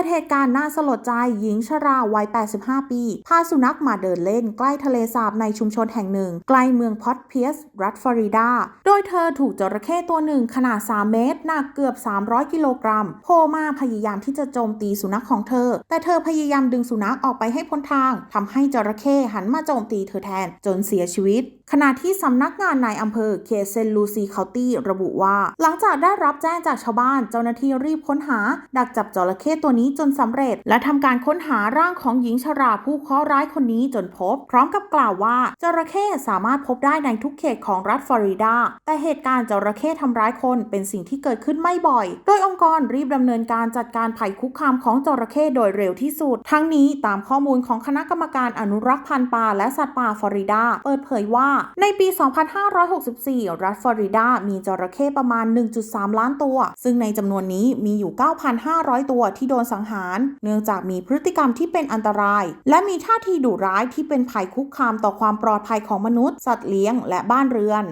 ิดเหตุการณ์น่าสลดใจหญิงชราวัย 85 ปี พาสุนัขมาเดินเล่นใกล้ทะเลสาบในชุมชนแห่งหนึ่ง ใกล้เมืองพอตเพียส รัฐฟลอริดา โดยเธอถูกจระเข้ตัวหนึ่งขนาด 3 เมตร หนักเกือบ 300 กิโลกรัมโผล่มาพยายามที่จะโจมตีสุนัขของเธอ แต่เธอพยายามดึงสุนัขออกไปให้พ้นทางทำให้จระเข้หันมาโจมตีเธอแทนจนเสียชีวิตขณะที่สำนักงานในอำเภอเคเซนลูซีเคาตี้ระบุว่า หลังจากได้รับแจ้งจากชาวบ้าน เจ้าหน้าที่รีบค้นหา ดักจับจระเข้ตัวนี้จนสำเร็จ และทำการค้นหาร่างของหญิงชราผู้เคราะห์ร้ายคนนี้จนพบ พร้อมกับกล่าวว่าจระเข้สามารถพบได้ในทุกเขตของรัฐฟลอริดา แต่เหตุการณ์จระเข้ทำร้ายคนเป็นสิ่งที่เกิดขึ้นไม่บ่อย โดยองค์กรรีบดำเนินการจัดการภัยคุกคามของจระเข้โดยเร็วที่สุด ทั้งนี้ตามข้อมูลของคณะกรรมการอนุรักษ์พันธุ์ปลาและสัตว์ป่าฟลอริดา เปิดเผยว่า ในปี 2564 รัฐฟลอริดา มีจระเข้ประมาณ 1.3 ล้านตัว ซึ่งในจำนวนนี้มีอยู่ 9,500 ตัวที่โดนสังงหาร เนื่องจากมีพฤติกรรมที่เป็นอันตราย และมีท่าทีดุร้ายที่เป็นภัยคุกคามต่อความปลอดภัยของมนุษย์ สัตว์เลี้ยง และบ้านเรือน